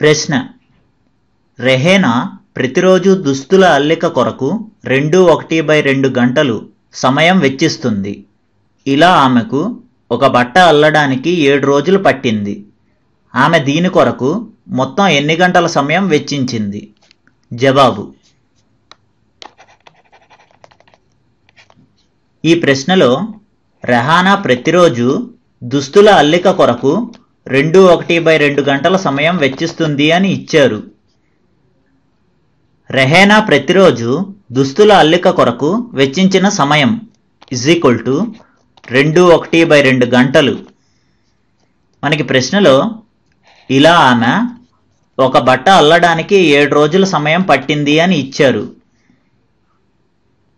ప్రశ్న. రెహేనా ప్రతిరోజు దుస్తుల అల్లిక కొరకు రెండు ఒకటి బై రెండు గంటలు సమయం వెచ్చిస్తుంది. ఇలా ఆమెకు ఒక బట్ట అల్లడానికి ఏడు రోజులు పట్టింది. ఆమె దీని కొరకు మొత్తం ఎన్ని గంటల సమయం వెచ్చించింది? జవాబు. ఈ ప్రశ్నలో రెహానా ప్రతిరోజు దుస్తుల అల్లిక కొరకు రెండు ఒకటి బై రెండు గంటల సమయం వెచ్చిస్తుంది అని ఇచ్చారు. రెహేనా ప్రతిరోజు దుస్తుల అల్లిక కొరకు వెచ్చించిన సమయం ఇజ్ ఈక్వల్ టు రెండు ఒకటి బై రెండు గంటలు. మనకి ప్రశ్నలో ఇలా ఆమె ఒక బట్ట అల్లడానికి ఏడు రోజుల సమయం పట్టింది అని ఇచ్చారు.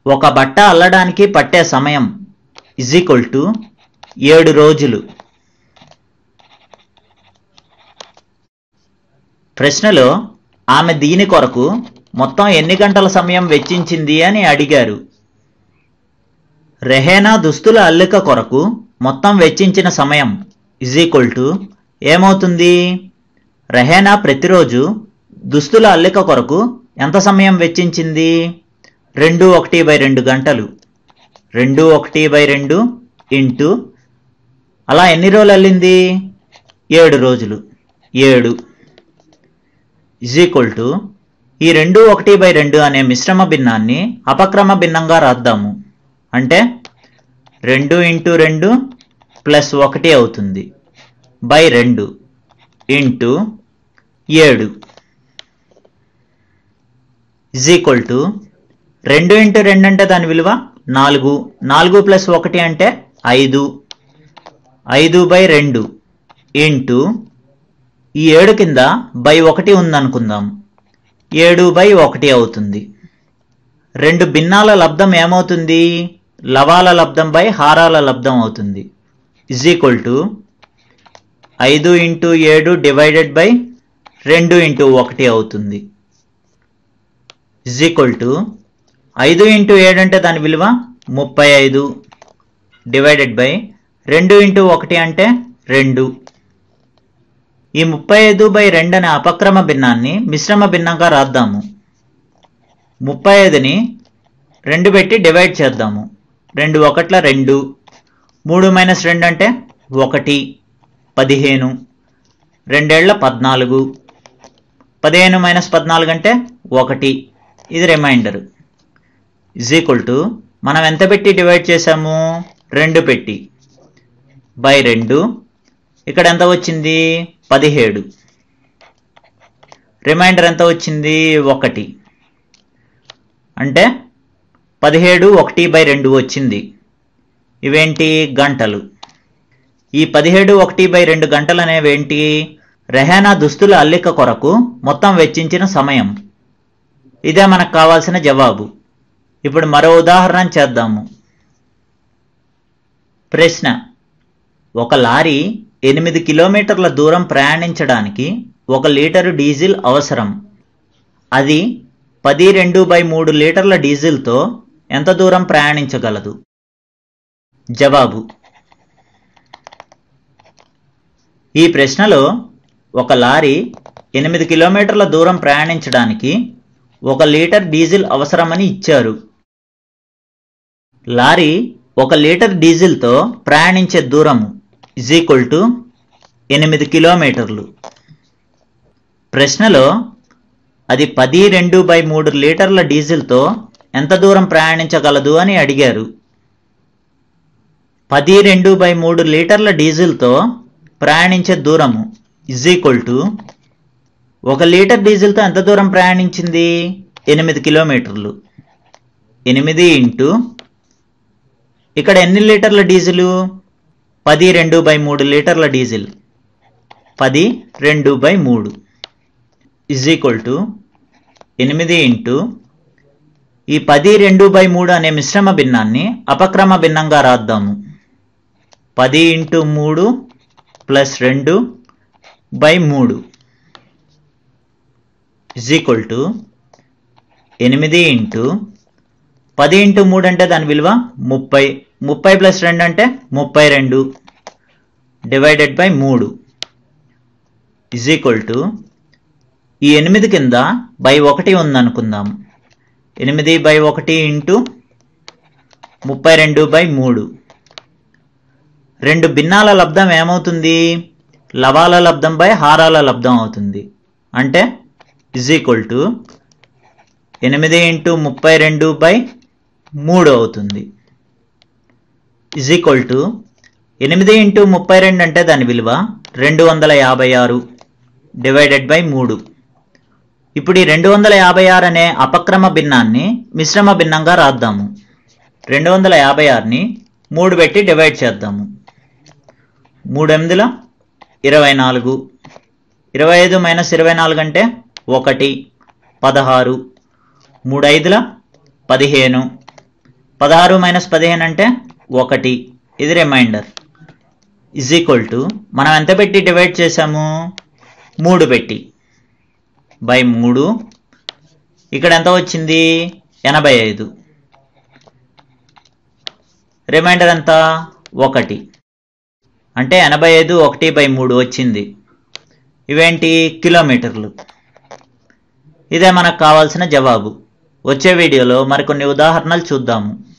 ఒక బట్ట అల్లడానికి పట్టే సమయం ఇజ్ ఈక్వల్ టు ఏడు రోజులు. ప్రశ్నలో ఆమె దీని కొరకు మొత్తం ఎన్ని గంటల సమయం వెచ్చించింది? అని అడిగారు. రెహేనా దుస్తుల అల్లిక కొరకు మొత్తం వెచ్చించిన సమయం ఇజ్ ఈక్వల్ టు ఏమవుతుంది? రెహేనా ప్రతిరోజు దుస్తుల అల్లిక కొరకు ఎంత సమయం వెచ్చించింది? రెండు ఒకటి బై రెండు గంటలు. రెండు ఒకటి బై రెండు ఇంటూ అలా ఎన్ని రోజులు అల్లింది? ఏడు రోజులు. ఏడు ఇజ్ ఈక్వల్ టు ఈ రెండు ఒకటి బై రెండు అనే మిశ్రమ భిన్నాన్ని అపక్రమ భిన్నంగా రాద్దాము. అంటే రెండు ఇంటూ రెండు ప్లస్ ఒకటి అవుతుంది. బై రెండు ఇంటూ ఏడు ఇజ్ ఈక్వల్ టు రెండు ఇంటూ రెండు అంటే దాని విలువ నాలుగు. నాలుగు ప్లస్ ఒకటి అంటే ఐదు. ఐదు బై రెండు ఇంటూ ఈ ఏడు కింద బై ఒకటి ఉందనుకుందాం. ఏడు బై ఒకటి అవుతుంది. రెండు భిన్నాల లబ్ధం ఏమవుతుంది? లవాల లబ్ధం బై హారాల లబ్ధం అవుతుంది. ఇజ్ ఈక్వల్ టు ఐదు ఇంటూ ఏడు డివైడెడ్ బై రెండు ఇంటూ ఒకటి అవుతుంది. ఇజ్ ఈక్వల్ టు ఐదు ఇంటూ ఏడు అంటే దాని విలువ ముప్పై ఐదు. డివైడెడ్ బై రెండు ఇంటూ ఒకటి అంటే రెండు. ఈ ముప్పై ఐదు బై రెండు అనే అపక్రమ భిన్నాన్ని మిశ్రమ భిన్నంగా రాద్దాము. ముప్పై ఐదుని రెండు పెట్టి డివైడ్ చేద్దాము. రెండు ఒకట్ల రెండు. మూడు మైనస్ రెండు అంటే ఒకటి. పదిహేను. రెండేళ్ళ పద్నాలుగు. పదిహేను మైనస్ పద్నాలుగు అంటే ఒకటి. ఇది రిమైండర్. ఇజ్ ఈక్వల్ టు మనం ఎంత పెట్టి డివైడ్ చేసాము రెండు పెట్టి. బై రెండు. ఇక్కడ ఎంత వచ్చింది? పదిహేడు. రిమైండర్ ఎంత వచ్చింది? ఒకటి. అంటే పదిహేడు ఒకటి బై రెండు వచ్చింది. ఇవేంటి? గంటలు. ఈ పదిహేడు ఒకటి బై రెండు గంటలు అనేవేంటి? రెహానా దుస్తుల అల్లిక కొరకు మొత్తం వెచ్చించిన సమయం. ఇదే మనకు కావాల్సిన జవాబు. ఇప్పుడు మరో ఉదాహరణ చేద్దాము. ప్రశ్న. ఒక లారీ ఎనిమిది కిలోమీటర్ల దూరం ప్రయాణించడానికి ఒక లీటరు డీజిల్ అవసరం. అది పది రెండు బై మూడు లీటర్ల డీజిల్తో ఎంత దూరం ప్రయాణించగలదు? జవాబు. ఈ ప్రశ్నలో ఒక లారీ ఎనిమిది కిలోమీటర్ల దూరం ప్రయాణించడానికి ఒక లీటర్ డీజిల్ అవసరమని ఇచ్చారు. లారీ ఒక లీటర్ డీజిల్తో ప్రయాణించే దూరము. ఇజ్ ఈక్వల్ టు ఎనిమిది కిలోమీటర్లు. ప్రశ్నలో అది పది రెండు బై మూడు లీటర్ల డీజిల్తో ఎంత దూరం ప్రయాణించగలదు అని అడిగారు. పది రెండు బై మూడు లీటర్ల డీజిల్తో ప్రయాణించే దూరము ఇజ్ ఈక్వల్ టు ఒక లీటర్ డీజిల్తో ఎంత దూరం ప్రయాణించింది? ఎనిమిది కిలోమీటర్లు. ఎనిమిది ఇంటూ ఇక్కడ ఎన్ని లీటర్ల డీజిలు? పది రెండు బై మూడు లీటర్ల డీజిల్. పది రెండు బై మూడు ఇజ్ ఈక్వల్ టు ఎనిమిది ఇంటూ ఈ పది రెండు బై మూడు అనే మిశ్రమ భిన్నాన్ని అపక్రమ భిన్నంగా రాద్దాము. పది ఇంటూ మూడు ప్లస్ రెండు బై మూడు ఇజ్ ఈక్వల్ టు ఎనిమిది ఇంటూ పది ఇంటూ మూడు అంటే దాని విలువ ముప్పై. ముప్పై ప్లస్ రెండు అంటే ముప్పై రెండు. డివైడెడ్ బై మూడు. ఇజ్ ఈక్వల్ టు ఈ ఎనిమిది కింద బై ఒకటి ఉందనుకుందాం. ఎనిమిది బై ఒకటి ఇంటూ ముప్పై రెండు బై మూడు. రెండు భిన్నాల లబ్ధం ఏమవుతుంది? లవాల లబ్ధం బై హారాల లబ్ధం అవుతుంది. అంటే ఇజ్ ఈక్వల్ టు ఎనిమిది ఇంటూ ముప్పై రెండు బై మూడు అవుతుంది. ఇజ్ ఈక్వల్ టు ఎనిమిది ఇంటూ ముప్పై రెండు అంటే దాని విలువ రెండు వందల యాభై ఆరు డివైడెడ్ బై మూడు. ఇప్పుడు ఈ రెండు వందల యాభై ఆరు అనే అపక్రమ భిన్నాన్ని మిశ్రమ భిన్నంగా రాద్దాము. రెండు వందల యాభై ఆరుని మూడు పెట్టి డివైడ్ చేద్దాము. మూడు ఎనిమిదిల ఇరవై నాలుగు. ఇరవై ఐదు మైనస్ ఇరవై నాలుగు అంటే ఒకటి పదహారు. మూడు ఐదుల పదిహేను. పదహారు మైనస్ పదిహేను అంటే ఒకటి. ఇది రిమైండర్ ఇజ్ ఈక్వల్ టు మనం ఎంత పెట్టి డివైడ్ చేసాము మూడు పెట్టి. బై మూడు. ఇక్కడ ఎంత వచ్చింది? ఎనభై ఐదు. రిమైండర్ ఎంత ఒకటి. అంటే ఎనభై ఐదు ఒకటి బై మూడు వచ్చింది. ఇవేంటి? కిలోమీటర్లు. ఇదే మనకు కావాల్సిన జవాబు. వచ్చే వీడియోలో మరికొన్ని ఉదాహరణలు చూద్దాము.